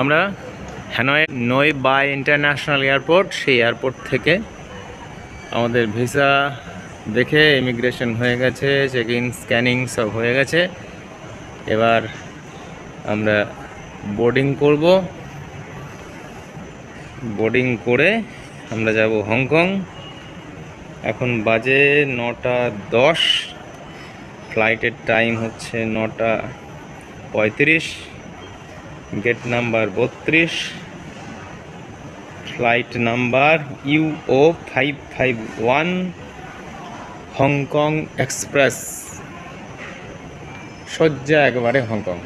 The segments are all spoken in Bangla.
আমরা Hanoi Noi Bai international airport, সেই এয়ারপোর্ট থেকে আমাদের ভিসা দেখে ইমিগ্রেশন হয়ে গেছে চেক ইন স্ক্যানিং সব হয়ে গেছে। এবার আমরা বোর্ডিং করব। বোর্ডিং করে আমরা যাব হংকং। এখন বাজে নটা দশ। ফ্লাইটের টাইম হচ্ছে নটা পঁয়ত্রিশ। গেট নাম্বার বত্রিশ flight number UO five five one Hong Kong express সজ্জা একবারে হংকং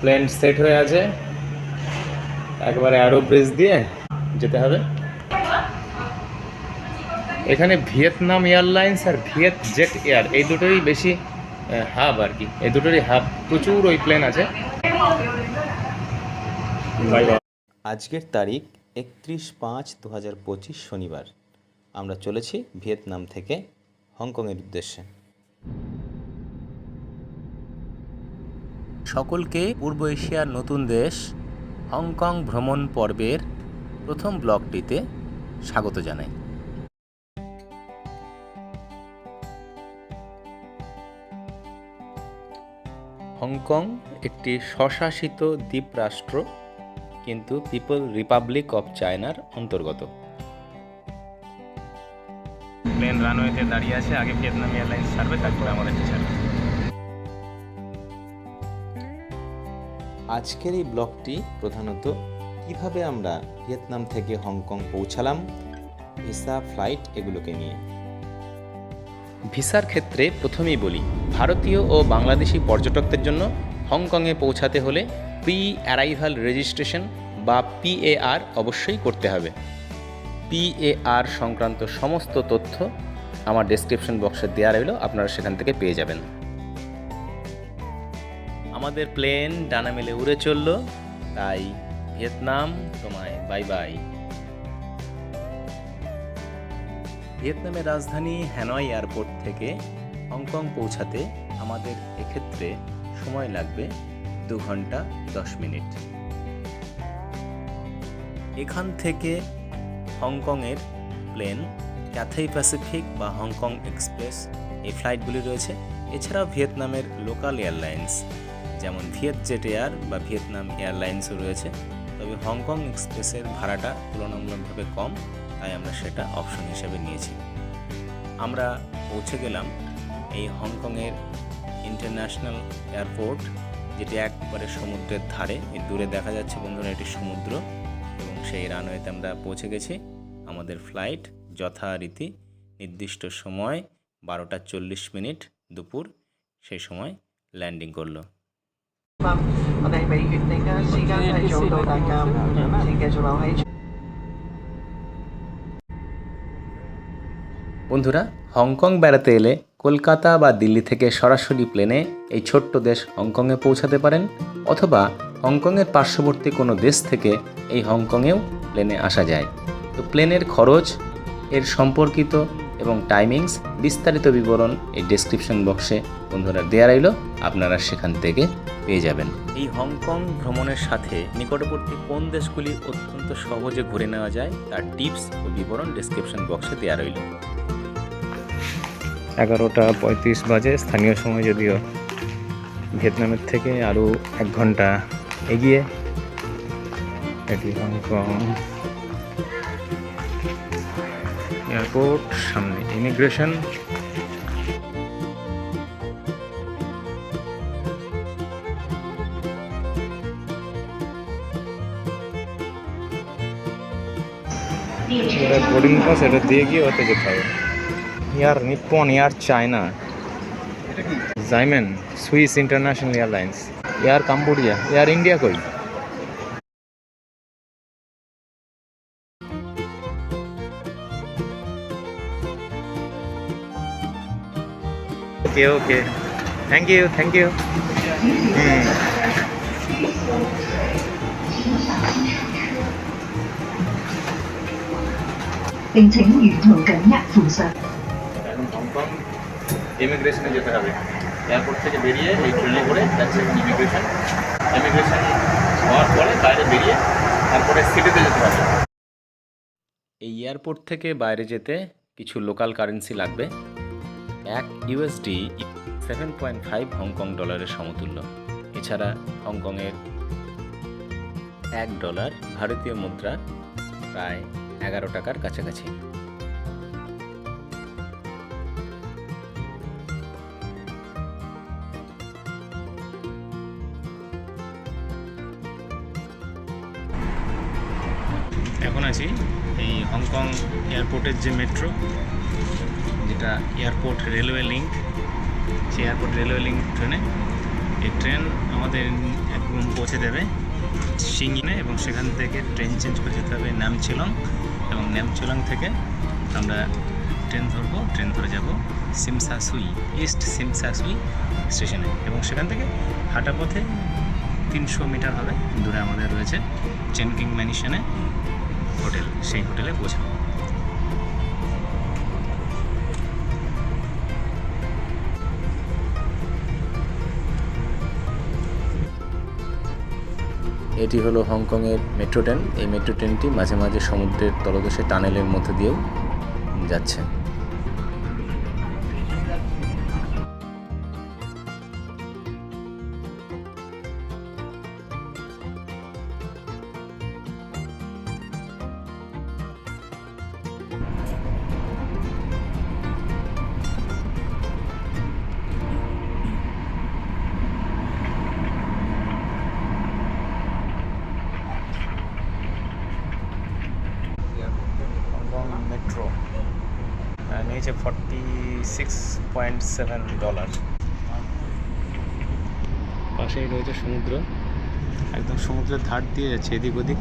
প্লেন সেট হয়ে আছে। একবারে অ্যারো ব্রিজ দিয়ে যেতে হবে। এখানে ভিয়েতনাম এয়ারলাইন্স আর ভিয়েত জেট এয়ার এই দুটোই বেশি হাব আর কি। এই দুটোরই হাব। প্রচুর ওই প্লেন আছে। আজকের তারিখ একত্রিশ পাঁচ দু হাজার পঁচিশ শনিবার। আমরা চলেছি ভিয়েতনাম থেকে হংকংয়ের উদ্দেশ্যে। সকলকে পূর্ব এশিয়ার নতুন দেশ হংকং ভ্রমণ পর্বের প্রথম ব্লগটিতে স্বাগত জানাই। হংকং একটি স্বশাসিত দ্বীপরাষ্ট্র কিন্তু পিপল রিপাবলিক অফ চায়নার অন্তর্গত। প্লেন রানওয়েতে দাঁড়িয়ে আছে আগে ভিয়েতনাম এয়ারলাইন্স ছাড়বে তারপরে আমাদের ছাড়বে। আজকের এই ব্লগটি প্রধানত কীভাবে আমরা ভিয়েতনাম থেকে হংকং পৌঁছালাম ভিসা ফ্লাইট এগুলোকে নিয়ে। ভিসার ক্ষেত্রে প্রথমেই বলি, ভারতীয় ও বাংলাদেশি পর্যটকদের জন্য হংকংয়ে পৌঁছাতে হলে প্রি অ্যারাইভাল রেজিস্ট্রেশন বা পিএআর অবশ্যই করতে হবে। পিএআর সংক্রান্ত সমস্ত তথ্য আমার ডেসক্রিপশন বক্সে দেওয়া রইল, আপনারা সেখান থেকে পেয়ে যাবেন। আমাদের প্লেন ডানা মেলে উড়ে চলল, তাই ভিয়েতনাম তোমায় বাই বাই ভিয়েতনামের রাজধানী হ্যানয় এয়ারপোর্ট থেকে হংকং পৌঁছাতে আমাদের এক্ষেত্রে সময় লাগবে দু ঘণ্টা দশ মিনিট। এখান থেকে হংকংয়ের প্লেন ক্যাথেই প্যাসিফিক বা হংকং এক্সপ্রেস, এই ফ্লাইটগুলি রয়েছে। এছাড়াও ভিয়েতনামের লোকাল এয়ারলাইন্স, যেমন ভিয়েত জেট এয়ার বা ভিয়েতনাম এয়ারলাইন্সও রয়েছে। তবে হংকং এক্সপ্রেসের ভাড়াটা তুলনামূলকভাবে কম। তাই আমরা সেটা অপশন হিসেবে নিয়েছি। আমরা পৌঁছে গেলাম এই হংকংয়ের ইন্টারন্যাশনাল এয়ারপোর্ট যেটি একবারে সমুদ্রের ধারে। এই দূরে দেখা যাচ্ছে বন্ধুরা এটি সমুদ্র এবং সেই রানওয়েতে আমরা পৌঁছে গেছি। আমাদের ফ্লাইট যথারীতি নির্দিষ্ট সময় বারোটা চল্লিশ মিনিট দুপুর সেই সময় ল্যান্ডিং করল। Vâng ở đây xin kê bảo বন্ধুরা, হংকং বেড়াতে এলে কলকাতা বা দিল্লি থেকে সরাসরি প্লেনে এই ছোট্ট দেশ হংকংয়ে পৌঁছাতে পারেন, অথবা হংকংয়ের পার্শ্ববর্তী কোনো দেশ থেকে এই হংকংয়েও প্লেনে আসা যায়। তো প্লেনের খরচ, এর সম্পর্কিত এবং টাইমিংস বিস্তারিত বিবরণ এই ডেসক্রিপশন বক্সে বন্ধুরা দেওয়া রইল, আপনারা সেখান থেকে পেয়ে যাবেন। এই হংকং ভ্রমণের সাথে নিকটবর্তী কোন দেশগুলি অত্যন্ত সহজে ঘুরে নেওয়া যায়, তার টিপস ও বিবরণ ডেসক্রিপশন বক্সে দেওয়া রইল। এগারোটা পঁয়ত্রিশ বাজে স্থানীয় সময় যদিও। ভিয়েতনামের থেকে আরও এক ঘণ্টা এগিয়ে। এটি হংকং। এয়ারপোর্ট সামনে ইমিগ্রেশন। বোর্ডিং পাস এটা দিয়ে গিয়ে ওতে যেতে হবে। Air Nippon air China Xiamen Swiss international airlines air Cambodia air India কই okay okay thank you thank you Kính ইমিগ্রেশনে যেতে হবে। এয়ারপোর্ট থেকে বেরিয়ে এই ট্রেনে করে যাচ্ছে ইমিগ্রেশন ইমিগ্রেশন হওয়ার পরে বাইরে বেরিয়ে তারপরে সিটিতে যেতে হবে। এই এয়ারপোর্ট থেকে বাইরে যেতে কিছু লোকাল কারেন্সি লাগবে। এক USD seven point five Hong Kong ডলারের সমতুল্য। এছাড়া হংকংয়ের এক ডলার ভারতীয় মুদ্রা প্রায় এগারো টাকার কাছাকাছি। এখন আছি এই হংকং এয়ারপোর্টের যে মেট্রো, যেটা এয়ারপোর্ট রেলওয়ে লিঙ্ক, সেই এয়ারপোর্ট রেলওয়ে লিঙ্ক ট্রেনে। এই ট্রেন আমাদের একদম পৌঁছে দেবে সিঙ্গিনে এবং সেখান থেকে ট্রেন চেঞ্জ করে যেতে হবে নামচিলং এবং নামচিলং থেকে আমরা ট্রেন ধরবো, ট্রেন ধরে যাব সিমসাসুই ইস্ট সিমসাসুই স্টেশনে এবং সেখান থেকে হাঁটা পথে তিনশো মিটার হবে, দূরে আমাদের রয়েছে চেনকিং ম্যানিশনে। হোটেল, সেই হোটেলে পৌঁছাবো। এটি হলো হংকংয়ের মেট্রো ট্রেন। এই মেট্রো ট্রেনটি মাঝে মাঝে সমুদ্রের তলদেশে টানেলের মধ্যে দিয়েও যাচ্ছে। নিয়েছে forty six point seven dollar পাশেই রয়েছে সমুদ্র। একদম সমুদ্রের ধার দিয়ে যাচ্ছে এদিক ওদিক।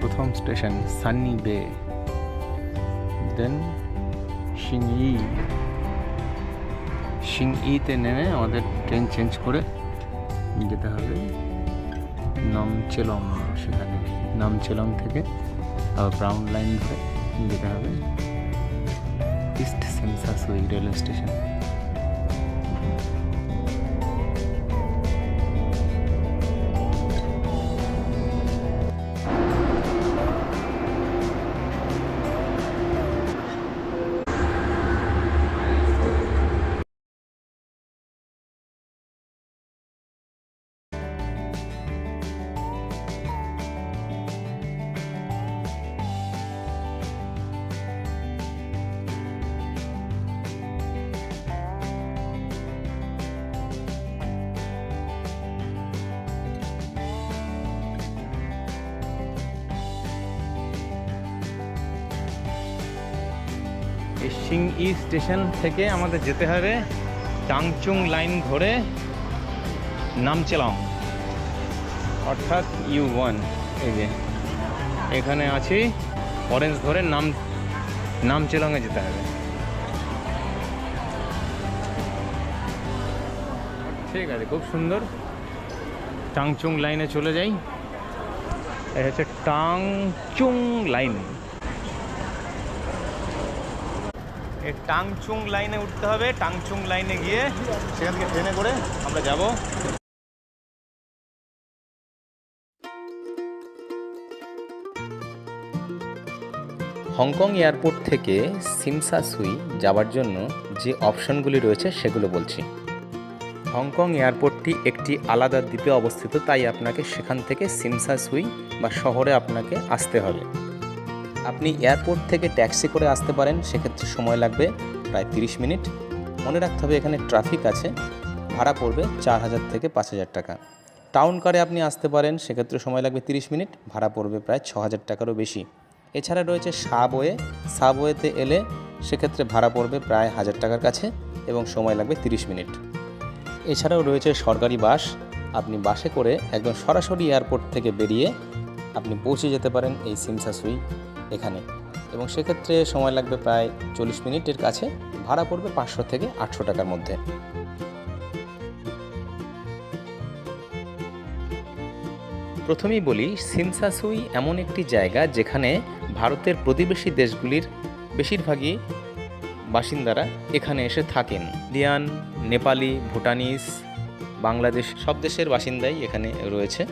প্রথম স্টেশন সান্নি বে দেন সিংই সিংইতে নেমে আমাদের ট্রেন চেঞ্জ করে যেতে হবে নামচেলং সেখানে। নামচেলং থেকে আবার ব্রাউন লাইন ধরে যেতে হবে east Tsim Sha Tsui railway station সিংই station থেকে আমাদের যেতে হবে। টাংচুং লাইন ধরে নামচেলাম। অর্থাৎ ইউ ওয়ান, এই যে। এখানে আছি। অরেঞ্জ ধরে নাম নামচেলংয়ে যেতে হবে। ঠিক আছে, খুব সুন্দর। টাংচুং লাইনে চলে যাই। এটা হচ্ছে টাংচুং লাইন। এই টাংচুং লাইনে উঠতে হবে। টাংচুং লাইনে গিয়ে সেখান থেকে ট্রেনে করে আমরা যাব। হংকং এয়ারপোর্ট থেকে সিমসাসুই যাওয়ার জন্য যে অপশনগুলি রয়েছে সেগুলো বলছি। হংকং এয়ারপোর্টটি একটি আলাদা দ্বীপে অবস্থিত, তাই আপনাকে সেখান থেকে সিমসাসুই বা শহরে আপনাকে আসতে হবে। আপনি এয়ারপোর্ট থেকে ট্যাক্সি করে আসতে পারেন, সেক্ষেত্রে সময় লাগবে প্রায় তিরিশ মিনিট। মনে রাখতে হবে এখানে ট্রাফিক আছে, ভাড়া পড়বে চার হাজার থেকে পাঁচ হাজার টাকা। টাউন কারে আপনি আসতে পারেন, সেক্ষেত্রে সময় লাগবে তিরিশ মিনিট, ভাড়া পড়বে প্রায় ছ হাজার টাকারও বেশি। এছাড়া রয়েছে সাবওয়ে, সাবওয়েতে এলে সেক্ষেত্রে ভাড়া পড়বে প্রায় হাজার টাকার কাছে এবং সময় লাগবে তিরিশ মিনিট। এছাড়াও রয়েছে সরকারি বাস, আপনি বাসে করে একদম সরাসরি এয়ারপোর্ট থেকে বেরিয়ে আপনি পৌঁছে যেতে পারেন এই সিমসাসুই। এখানে। এবং সেক্ষেত্রে সময় লাগবে প্রায় চল্লিশ মিনিটের কাছে, ভাড়া পড়বে পাঁচশো থেকে আটশো টাকার মধ্যে। প্রথমেই বলি, সিনসাসুই এমন একটি জায়গা যেখানে ভারতের প্রতিবেশী দেশগুলির বেশিরভাগই বাসিন্দারা এখানে এসে থাকেন। ইন্ডিয়ান, নেপালি, ভুটানিস, বাংলাদেশ সব দেশের বাসিন্দাই এখানে রয়েছে।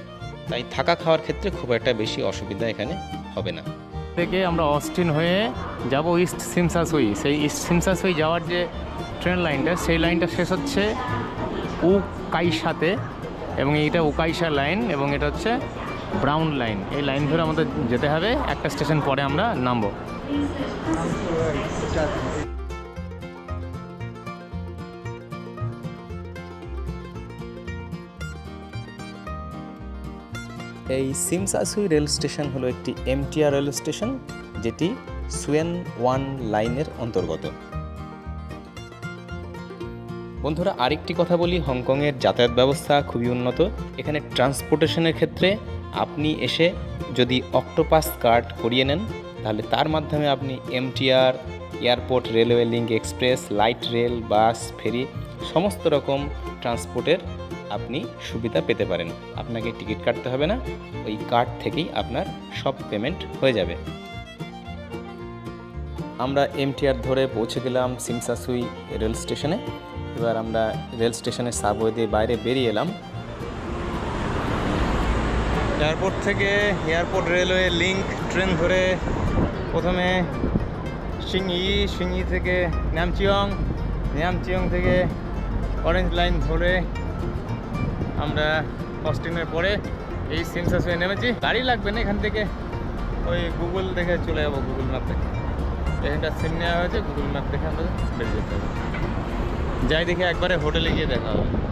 তাই থাকা খাওয়ার ক্ষেত্রে খুব একটা বেশি অসুবিধা এখানে হবে না। থেকে আমরা অস্টিন হয়ে যাব ইস্ট সিমসাসুই সেই ইস্ট সিমসাসুই যাওয়ার যে ট্রেন লাইনটা সেই লাইনটা শেষ হচ্ছে উকাইশাতে। এবং এইটা উকাইশা লাইন এবং এটা হচ্ছে ব্রাউন লাইন এই লাইন ধরে আমাদের যেতে হবে। একটা স্টেশন পরে আমরা নামবো। এই সিমসাসুই রেল স্টেশন হলো একটি এমটিআর রেল স্টেশন, যেটি সুয়েন ওয়ান লাইনের অন্তর্গত। বন্ধুরা, আরেকটি কথা বলি, হংকংয়ের যাতায়াত ব্যবস্থা খুবই উন্নত। এখানে ট্রান্সপোর্টেশনের ক্ষেত্রে আপনি এসে যদি অক্টোপাস কার্ড করিয়ে নেন, তাহলে তার মাধ্যমে আপনি MTR, airport, railway link express, light rail, bus, ferry, সমস্ত রকম ট্রান্সপোর্টের আপনি সুবিধা পেতে পারেন। আপনাকে টিকিট কাটতে হবে না, ওই কার্ড থেকেই আপনার সব পেমেন্ট হয়ে যাবে। আমরা এমটিআর ধরে পৌঁছে গেলাম সিমসাসুই রেল স্টেশনে। এবার আমরা রেল স্টেশনের সাবওয়ে দিয়ে বাইরে বেরিয়ে এলাম। এয়ারপোর্ট থেকে এয়ারপোর্ট রেলওয়ে লিঙ্ক ট্রেন ধরে প্রথমে সিংই সিংই থেকে ন্যামচিয়ং ন্যামচিয়ং থেকে অরেঞ্জ লাইন ধরে আমরা অস্টিনের পরে এই সেন্সাস হয়ে নেমেছি। গাড়ি লাগবে না এখান থেকে। ওই গুগল দেখে চলে যাব গুগল ম্যাপ দেখে। এখানটা সিম নেওয়া হয়েছে গুগল ম্যাপ দেখে আমরা বেরিয়ে যেতে হবে। যাই দেখে একবারে হোটেলে গিয়ে দেখা হবে।